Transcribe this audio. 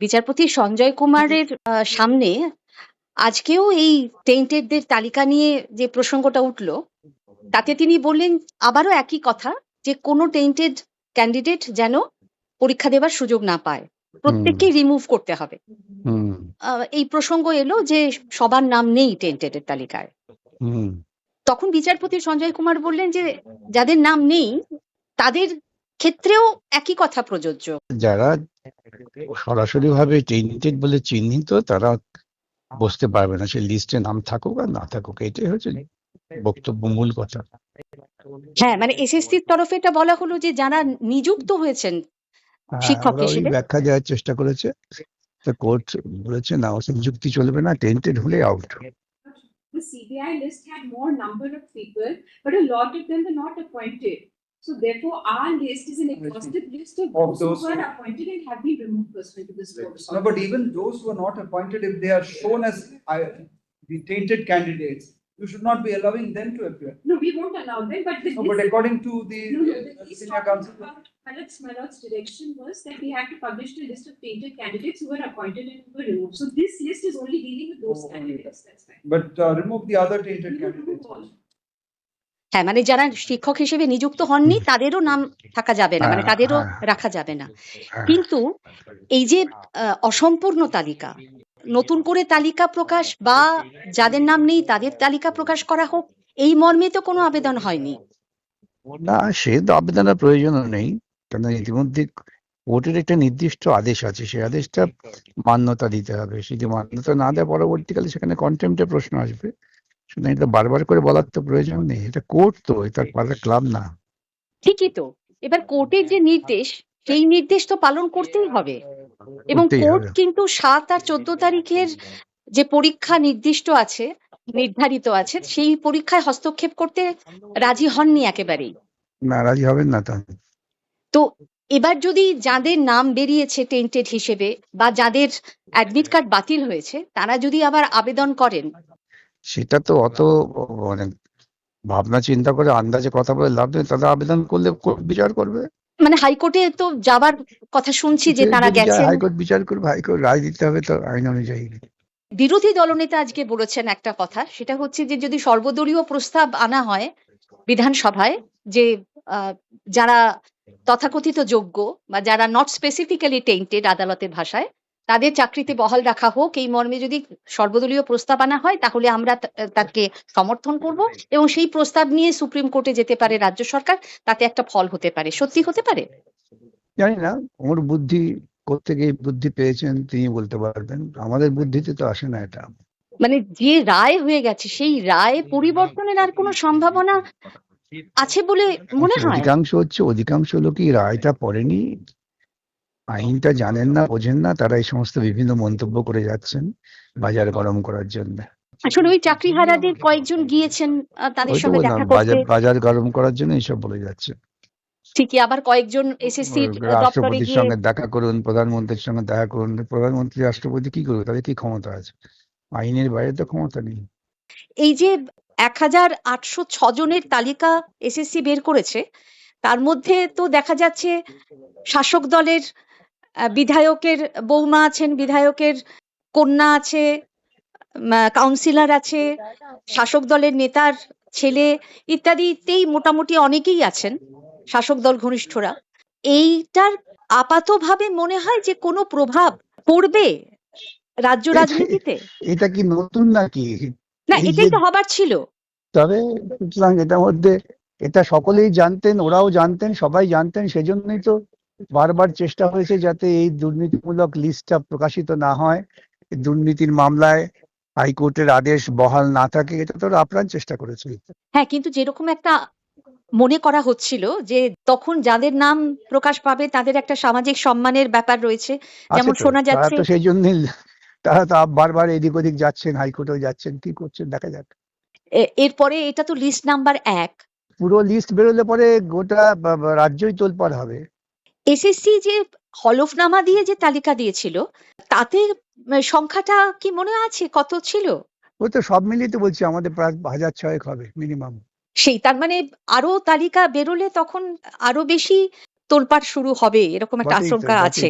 বিচারপতি সঞ্জয় কুমারের সামনে আজকেও এই টেন্টেডদের তালিকা নিয়ে যে প্রসঙ্গটা উঠল তাতে তিনি বললেন আবারও একই কথা যে কোনো টেন্টেড ক্যান্ডিডেট যেন পরীক্ষা দেবার সুযোগ না পায়। প্রত্যেককে রিমুভ করতে হবে। এই প্রসঙ্গ এলো যে সবার নাম নেই টেন্টেডের তালিকায়। তখন বিচারপতি সঞ্জয় কুমার বললেন যে যাদের নাম নেই তাদের ক্ষেত্রেও একই কথা প্রযোজ্য। যারা সরাসরি ভাবে টেন্টেড বলে চিহ্নিত তারা বসতে পারবে না সে লিস্টে নাম থাকুক আর না থাকুক এটাই হচ্ছে বক্তব্য মূল কথা হ্যাঁ মানে এসএসসির তরফে এটা বলা হলো যে যারা নিযুক্ত হয়েছেন হ্যাঁ, শিক্ষক হিসেবে? ব্যাখ্যা দেওয়ার চেষ্টা করেছে তো কোর্ট বলেছে না ওসব যুক্তি চলবে না টেন্টেড হলে out the CBI list had more number of people, but a lot of them were not appointed. So therefore, our list is an exhaustive list of Of those those who are appointed and have been removed pursuant to this code. No, but even those who are not appointed, if they are shown as I- the tainted candidates, you should not be allowing them to appear. No, we won't allow them, but the No, but list- according to the No, no, the uh, list senior talking counsel. about Malat's direction was that we have to publish the list of tainted candidates who were appointed and who were removed. So this list is only dealing with those Oh, candidates, that's fine. But uh, remove the other tainted We will remove candidates. all. হ্যাঁ মানে যারা শিক্ষক হিসেবে নিযুক্ত হননি তাদেরও নাম থাকা যাবে না মানে হ্যাঁ, তাদেরও হ্যাঁ। রাখা যাবে না। হ্যাঁ, কিন্তু এই যে অসম্পূর্ণ তালিকা নতুন করে তালিকা প্রকাশ বা যাদের নাম নেই তাদের তালিকা প্রকাশ করা হোক এই মর্মে তো কোনো আবেদন হয়নি। না সে তো আবেদনের প্রয়োজনও নেই কেন ইতিমধ্যে কোর্টের একটা নির্দিষ্ট আদেশ আছে সেই আদেশটা মান্যতা দিতে হবে। যদি মান্যতা না দেয় পরবর্তীকালে সেখানে কন্টেম্পটের প্রশ্ন আসবে। সুতরাং এটা বারবার করে বলার তো প্রয়োজন নেই। এটা কোর্ট তো এটা ক্লাব না। ঠিকই তো। এবার কোর্টের যে নির্দেশ সেই নির্দেশ তো পালন করতেই হবে। এবং কোর্ট কিন্তু সাত আর চোদ্দ তারিখের যে পরীক্ষা নির্দিষ্ট আছে নির্ধারিত আছে সেই পরীক্ষায় হস্তক্ষেপ করতে রাজি হননি একেবারেই। না রাজি হবেন না তো। তো এবার যদি যাদের নাম বেরিয়েছে টেন্টেড হিসেবে বা যাদের অ্যাডমিট কার্ড বাতিল হয়েছে তারা যদি আবার আবেদন করেন সেটা তো অত মানে ভাবনা চিন্তা করে আন্দাজে কথা বলে লাভ নেই। তারা আবেদন করলে বিচার করবে। মানে হাইকোর্টে তো যাবার কথা শুনছি যে তারা গেছেন। হাইকোর্ট বিচার করবে হাইকোর্ট রায় দিতে হবে তো আইন অনুযায়ী। বিরোধী দলনেতা আজকে বলেছেন একটা কথা সেটা হচ্ছে যে যদি সর্বদলীয় প্রস্তাব আনা হয় বিধানসভায় যে যারা তথাকথিত যোগ্য বা যারা নট স্পেসিফিক্যালি টেন্টেড আদালতের ভাষায় তাদের চাকরিতে বহাল রাখা হোক এই মর্মে যদি সর্বদলীয় প্রস্তাব আনা হয় তাহলে আমরা তাকে সমর্থন করব এবং সেই প্রস্তাব নিয়ে সুপ্রিম কোর্টে যেতে পারে রাজ্য সরকার তাতে একটা ফল হতে পারে। সত্যি হতে পারে? জানি না ওর বুদ্ধি এই বুদ্ধি পেয়েছেন তিনি বলতে পারবেন। আমাদের বুদ্ধিতে তো আসে না এটা। মানে যে রায় হয়ে গেছে সেই রায় পরিবর্তনের আর কোনো সম্ভাবনা আছে বলে মনে হয়? অধিকাংশ হচ্ছে অধিকাংশ লোকই রায়টা পড়েনি। আইনটা জানেন না বোঝেন না তারা এই সমস্ত বিভিন্ন মন্তব্য করে যাচ্ছেন বাজার গরম করার জন্য। আসলে ওই চাকরিহারাদের কয়েকজন গিয়েছেন তাদের সঙ্গে দেখা করতে। বাজার গরম করার জন্য এইসব বলে যাচ্ছে। ঠিকই আবার কয়েকজন এসএসসি দপ্তরে গিয়ে সঙ্গে দেখা করুন প্রধানমন্ত্রীর সঙ্গে দেখা করুন প্রধানমন্ত্রী রাষ্ট্রপতি কি করবে তাদের কি ক্ষমতা আছে? আইনের বাইরে তো ক্ষমতা নেই। এই যে এক হাজার আটশো ছ জনের তালিকা এসএসসি বের করেছে তার মধ্যে তো দেখা যাচ্ছে শাসক দলের বিধায়কের বৌমা আছেন বিধায়কের কন্যা আছে কাউন্সিলর আছে শাসক দলের নেতার ছেলে ইত্যাদিতেই মোটামুটি অনেকেই আছেন শাসক দল ঘনিষ্ঠরা। এইটার আপাতভাবে মনে হয় যে কোনো প্রভাব পড়বে রাজ্য রাজনীতিতে? এটা কি নতুন নাকি? না এটাই তো হবার ছিল। তবে সুতরাং এটার মধ্যে এটা সকলেই জানতেন ওরাও জানতেন সবাই জানতেন সেজন্যই তো বারবার চেষ্টা হয়েছে যাতে এই দুর্নীতিমূলক লিস্টটা প্রকাশিত না হয়। দুর্নীতির মামলায় হাইকোর্টের আদেশ বহাল না থাকে এটা তো আপ্রাণ চেষ্টা করেছে। হ্যাঁ কিন্তু যেরকম একটা মনে করা হচ্ছিল যে তখন যাদের নাম প্রকাশ পাবে তাদের একটা সামাজিক সম্মানের ব্যাপার রয়েছে। যেমন শোনা যাচ্ছে তো সেই জন্যই তারা তো বারবার এদিক ওদিক যাচ্ছেন হাইকোর্টেও যাচ্ছেন কি করছেন দেখা যাক। এরপরে এটা তো লিস্ট নাম্বার এক। পুরো লিস্ট বেরোলে পরে গোটা রাজ্যই তোলপাড় হবে। এসএসসি যে হলফনামা দিয়ে যে তালিকা দিয়েছিল তাতে সংখ্যাটা কি মনে আছে? কত ছিল? ওই তো সব মিলিয়ে তো বলছি আমাদের প্রায় হাজার ছয়েক হবে মিনিমাম সেই তার মানে আরও তালিকা বেরোলে তখন আরও বেশি তোলপাড় শুরু হবে এরকম একটা আশঙ্কা আছে।